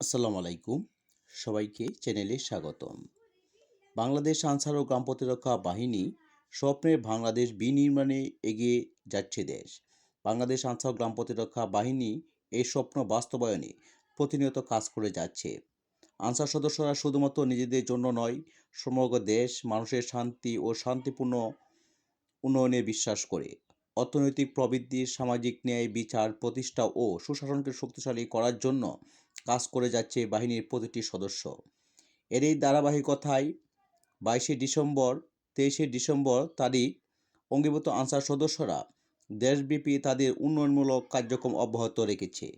আসসালামু আলাইকুম। সবাইকে চ্যানেলে স্বাগতম। বাংলাদেশ আনসার ও গ্রাম প্রতিরক্ষা বাহিনী স্বপ্নের বাংলাদেশ বিনির্মাণে এগিয়ে যাচ্ছে দেশ। বাংলাদেশ আনসার ও গ্রাম প্রতিরক্ষা বাহিনী এই স্বপ্ন বাস্তবায়নে প্রতিনিয়ত কাজ করে যাচ্ছে। আনসার সদস্যরা শুধুমাত্র নিজেদের জন্য নয়, সমগ্র দেশ মানুষের শান্তি ও শান্তিপূর্ণ উন্নয়নে বিশ্বাস করে। অর্থনৈতিক প্রবৃদ্ধি, সামাজিক ন্যায়, বিচার, প্রতিষ্ঠা ও সুশাসনকে শক্তিশালী করার জন্য কাজ করে যাচ্ছে বাহিনীর প্রতিটি সদস্য। এর এই ধারাবাহিকতায় বাইশে ডিসেম্বর, তেইশে ডিসেম্বর তারিখ অঙ্গীভূত আনসার সদস্যরা দেশব্যাপী তাদের উন্নয়নমূলক কার্যক্রম অব্যাহত রেখেছে।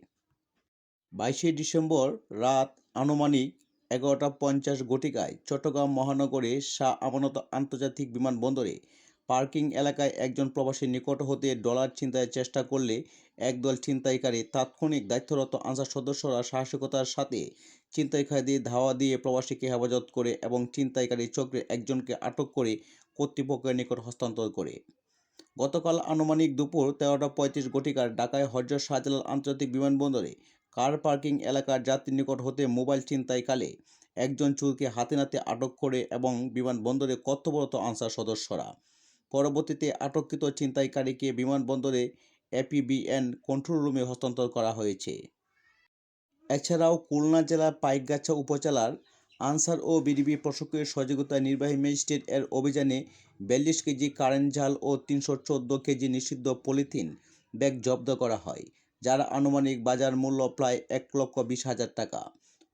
বাইশে ডিসেম্বর রাত আনুমানিক এগারোটা পঞ্চাশ ঘটিকায় চট্টগ্রাম মহানগরে শাহ আমানত আন্তর্জাতিক বিমানবন্দরে পার্কিং এলাকায় একজন প্রবাসীর নিকট হতে ডলার ছিনতাইয়ের চেষ্টা করলে একদল ছিনতাইকারী তাৎক্ষণিক দায়িত্বরত আনসার সদস্যরা সাহসিকতার সাথে ছিনতাইকারীদের ধাওয়া দিয়ে প্রবাসীকে হেফাজত করে এবং ছিনতাইকারী চক্রে একজনকে আটক করে কর্তৃপক্ষের নিকট হস্তান্তর করে। গতকাল আনুমানিক দুপুর তেরোটা পঁয়ত্রিশ ঘটিকার ঢাকায় হজরত শাহজালাল আন্তর্জাতিক বিমানবন্দরে কার পার্কিং এলাকার যাত্রীর নিকট হতে মোবাইল ছিনতাইকালে একজন চোরকে হাতে নাতে আটক করে এবং বিমানবন্দরে কর্তব্যরত আনসার সদস্যরা পরবর্তীতে আটককৃত ছিনতাইকারীকে বিমানবন্দরে এপিবিএন কন্ট্রোল রুমে হস্তান্তর করা হয়েছে। এছাড়াও খুলনা জেলার পাইকগাছা উপজেলার আনসার ও বিডিবি প্রশাসকের সহযোগিতায় নির্বাহী ম্যাজিস্ট্রেট এর অভিযানে বিয়াল্লিশ কেজি কারেন্ট জাল ও তিনশো চোদ্দ কেজি নিষিদ্ধ পলিথিন ব্যাগ জব্দ করা হয়, যার আনুমানিক বাজার মূল্য প্রায় এক লক্ষ বিশ হাজার টাকা।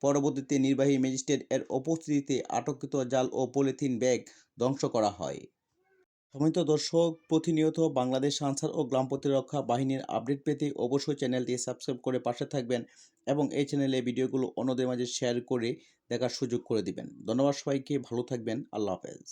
পরবর্তীতে নির্বাহী ম্যাজিস্ট্রেট এর উপস্থিতিতে আটককৃত জাল ও পলিথিন ব্যাগ ধ্বংস করা হয়। সমিত দর্শক, প্রতিনিয়ত বাংলাদেশ আনসার ও গ্রাম প্রতিরক্ষা বাহিনীর আপডেট পেতে অবশ্যই চ্যানেলটি সাবস্ক্রাইব করে পাশে থাকবেন এবং এই চ্যানেলে ভিডিওগুলো অন্যদের মাঝে শেয়ার করে দেখার সুযোগ করে দিবেন। ধন্যবাদ সবাইকে, ভালো থাকবেন, আল্লাহ হাফেজ।